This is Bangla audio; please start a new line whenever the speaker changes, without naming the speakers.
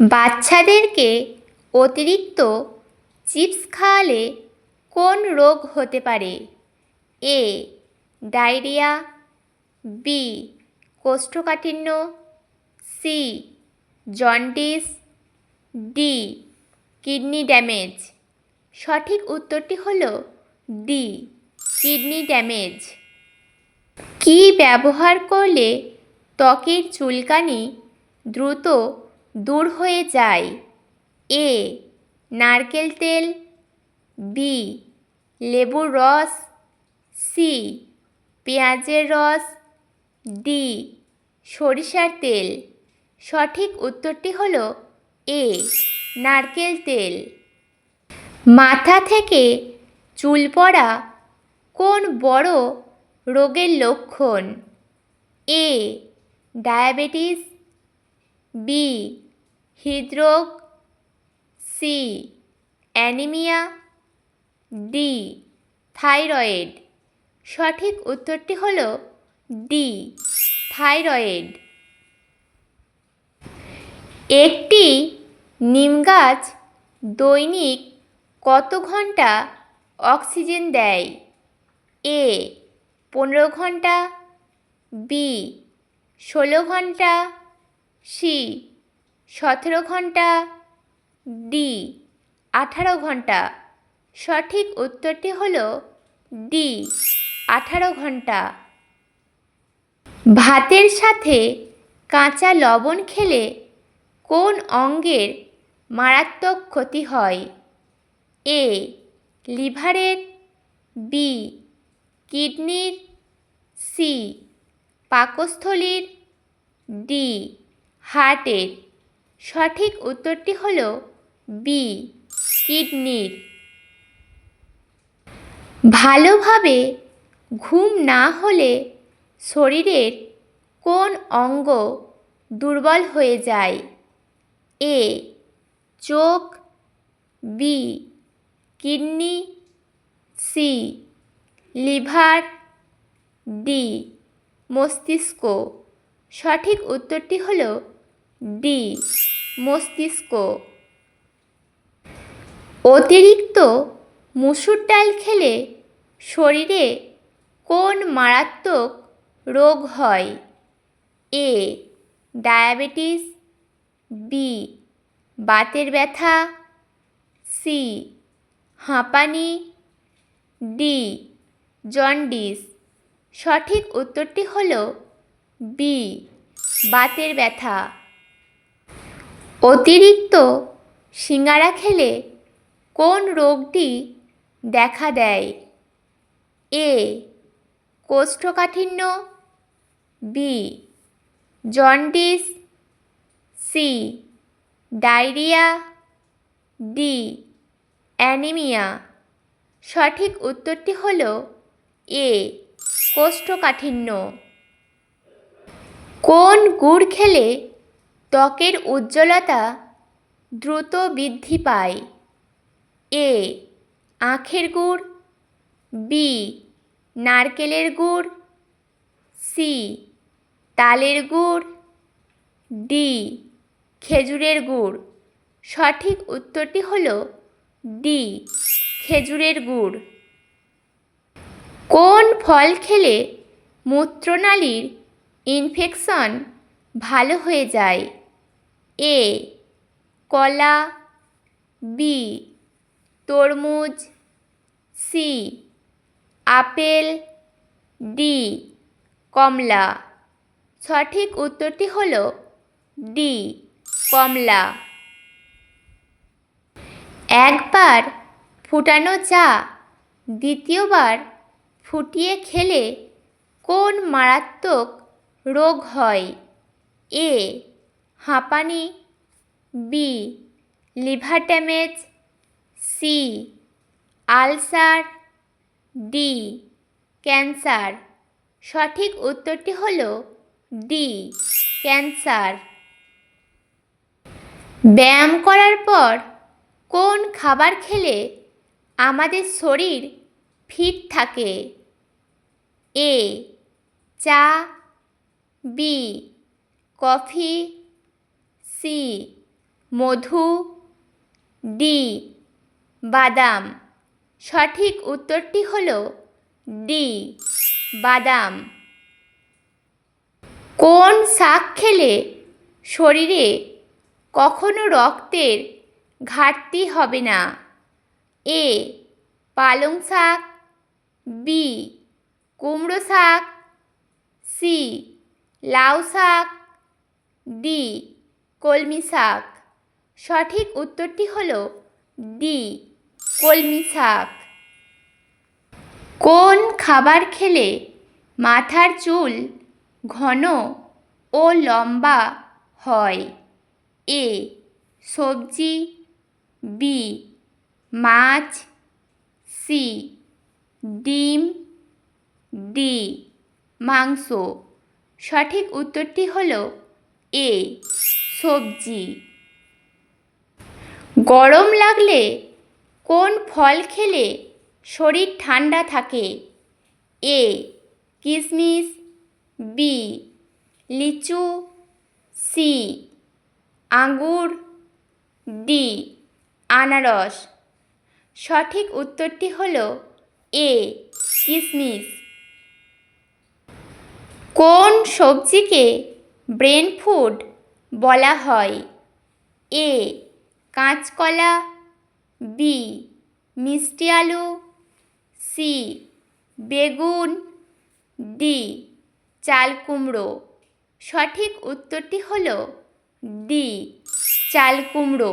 বাচ্চাদেরকে অতিরিক্ত চিপস খাওয়ালে কোন রোগ হতে পারে? এ, ডায়রিয়া, বি, কোষ্ঠকাঠিন্য, C, jaundice, D, kidney damage. সঠিক উত্তরটি হল ডি, কিডনি ড্যামেজ। কী ব্যবহার করলে ত্বকের চুলকানি দ্রুত দূর হয়ে যায়। এ, নারকেল তেল, বি, লেবুর রস, সি, পেঁয়াজের রস, ডি, সরিষার তেল। সঠিক উত্তরটি হলো এ, নারকেল তেল। মাথা থেকে চুল পড়া কোন বড় রোগের লক্ষণ? এ, ডায়াবেটিস, বি হৃদরোগ সি অ্যানিমিয়া ডি থাইরয়েড সঠিক উত্তরটি হলো ডি থাইরয়েড একটি নিম গাছ দৈনিক কত ঘণ্টা অক্সিজেন দেয়? এ, পনেরো ঘণ্টা, বি, ষোলো ঘণ্টা, সি সতেরো ঘণ্টা। ডি আঠারো ঘণ্টা। সঠিক উত্তরটি হল ডি আঠারো ঘণ্টা। ভাতের সাথে কাঁচা লবণ খেলে কোন অঙ্গের মারাত্মক ক্ষতি হয়? এ লিভারের। বি কিডনির। সি পাকস্থলীর। ডি হার্টের। সঠিক উত্তরটি হল বি, কিডনির। ভালোভাবে ঘুম না হলে শরীরের কোন অঙ্গ দুর্বল হয়ে যায়? এ, চোখ, B, kidney, C, liver, D, মস্তিষ্ক। সঠিক উত্তরটি হলো ডি মস্তিষ্ক। অতিরিক্ত মুসুর ডাল খেলে শরীরে কোন মারাত্মক রোগ হয়? এ ডায়াবেটিস। বি বাতের ব্যথা। সি হাঁপানি। D jaundice. সঠিক উত্তরটি হলো বি বাতের ব্যথা। অতিরিক্ত সিঙ্গারা খেলে কোন রোগটি দেখা দেয়? এ, কোষ্ঠকাঠিন্য, B, jaundice, C, diarrhoea, D, anaemia. সঠিক উত্তরটি হলো এ, কোষ্ঠকাঠিন্য। কোন গুড় খেলে ত্বকের উজ্জ্বলতা দ্রুত বৃদ্ধি পায়। এ, আখের গুড়। বি, নারকেলের গুড়। সি, তালের গুড়। ডি খেজুরের গুড়। সঠিক উত্তরটি হলো ডি খেজুরের গুড়। কোন ফল খেলে মূত্রনালীর ইনফেকশন ভালো হয়ে যায়। এ কলা, বি তরমুজ, সি আপেল, ডি কমলা। সঠিক উত্তরটি হল ডি, কমলা। একবার ফুটানো চা দ্বিতীয়বার ফুটিয়ে খেলে কোন মারাত্মক রোগ হয়? এ, হাঁপানি, B, liver damage, C, ulcer, D, cancer. সঠিক উত্তরটি হল ডি, ক্যান্সার। ব্যায়াম করার পর কোন খাবার খেলে আমাদের শরীর ফিট থাকে? এ, চা, বি কফি সি মধু ডি বাদাম। সঠিক উত্তরটি হল ডি বাদাম। কোন শাক খেলে শরীরে কখনো রক্তের ঘাটতি হবে না? এ পালং শাক। বি কুমড়ো শাক। সি লাউ শাক। ডি, কলমি শাক। সঠিক উত্তরটি হল ডি, কলমি শাক। কোন খাবার খেলে মাথার চুল ঘন ও লম্বা হয়? এ, সবজি, বি, মাছ, সি, ডিম, ডি, মাংস। সঠিক উত্তরটি হল এ, সবজি। গরম লাগলে কোন ফল খেলে শরীর ঠান্ডা থাকে? এ কিশমিশ বি, লিচু। সি, আঙ্গুর। ডি, আনারস। সঠিক উত্তরটি হল এ কিশমিশ কোন সবজিকে ব্রেন ফুড বলা হয়। এ, কাঁচকলা, বি, মিষ্টি আলু, সি, বেগুন, ডি, চাল কুমড়ো। সঠিক উত্তরটি হল ডি, চাল কুমড়ো।